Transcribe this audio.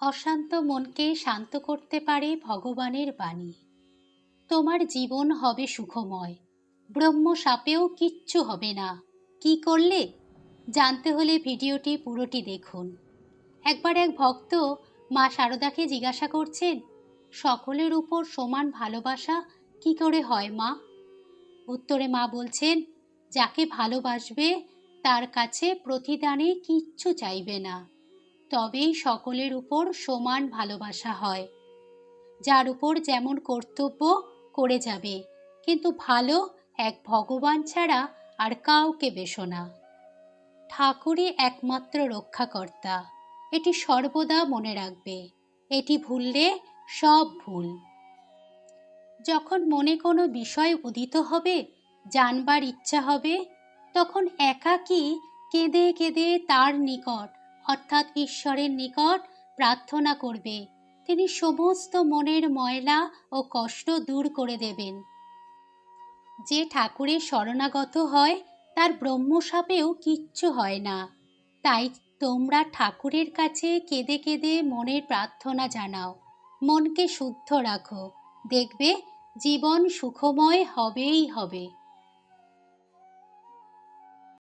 অশান্ত মনকে শান্ত করতে পারে ভগবানের বাণী। তোমার জীবন হবে সুখময়। ব্রহ্ম সাপেও কিচ্ছু হবে না। কি করলে? জানতে হলে ভিডিওটি পুরোটি দেখুন। একবার এক ভক্ত মা শারদাকে জিজ্ঞাসা করছেন, সকলের উপর সমান ভালোবাসা কি করে হয় মা? উত্তরে মা বলছেন, যাকে ভালোবাসবে তার কাছে প্রতিদানে কিচ্ছু চাইবে না। তবেই সকলের উপর সমান ভালোবাসা হয়। যার উপর যেমন কর্তব্য করে যাবে, কিন্তু ভালো এক ভগবান ছাড়া আর কাউকে বেশো না। ঠাকুরই একমাত্র রক্ষাকর্তা, এটি সর্বদা মনে রাখবে, এটি ভুললে সব ভুল। যখন মনে কোনো বিষয় উদিত হবে, জানবার ইচ্ছা হবে, তখন একাকী কেঁদে কেঁদে তার নিকট অর্থাৎ ঈশ্বরের নিকট প্রার্থনা করবে। তিনি সমস্ত মনের ময়লা ও কষ্ট দূর করে দেবেন। যে ঠাকুরের শরণাগত হয়, তার ব্রহ্মসাপেও কিচ্ছু হয় না। তাই তোমরা ঠাকুরের কাছে কেঁদে কেঁদে মনের প্রার্থনা জানাও। মনকে শুদ্ধ রাখো। দেখবে, জীবন সুখময় হবেই হবে।